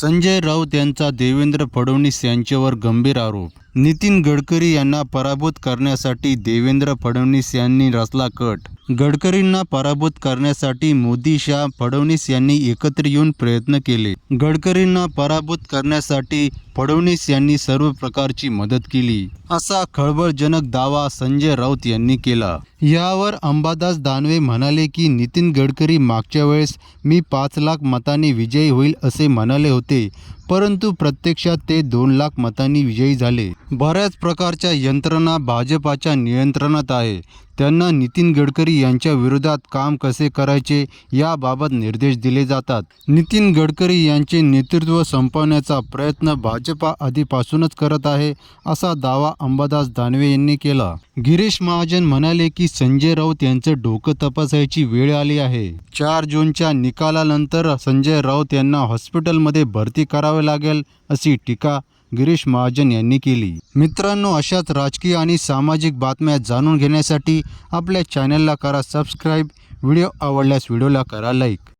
संजय राऊत यांचा देवेंद्र फडणवीस यांच्यावर गंभीर आरोप. नितीन गडकरी यांना पराभूत करण्यासाठी देवेंद्र फडणवीस यांनी रचला कट. गडकरींना पराभूत करण्यासाठी मोदी शाह फडणवीस यांनी एकत्र येऊन प्रयत्न केले. गडकरींना पराभूत करण्यासाठी फडणवीस यांनी सर्व प्रकारची मदत केली. असा खळबळजनक दावा संजय राऊत यांनी केला. यावर अंबादास दानवे म्हणाले की नितीन गडकरी मागच्या वेळेस मी पाच लाख मतांनी विजयी होईल असे म्हणाले होते परंतु प्रत्यक्षात ते दोन लाख मतांनी विजयी झाले. बऱ्याच प्रकारच्या यंत्रणा भाजपाच्या नियंत्रणात आहे. त्यांना नितीन गडकरी यांच्या विरोधात काम कसे करायचे याबाबत निर्देश दिले जातात. नितीन गडकरी यांचे नेतृत्व संपवण्याचा प्रयत्न भाजपा आधीपासूनच करत आहे असा दावा अंबादास दानवे यांनी केला. गिरीश महाजन म्हणाले की संजय राऊत यांचं डोकं तपासायची वेळ आली आहे. चार जूनच्या निकालानंतर संजय राऊत यांना हॉस्पिटलमध्ये भरती करावे लागेल अशी टीका गिरीश महाजन यांनी केली. मित्रांनो अशाच राजकीय आणि सामाजिक बातम्या जाणून घेण्यासाठी आपल्या चॅनलला करा सबस्क्राईब व्हिडिओ आवडल्यास व्हिडिओला करा लाईक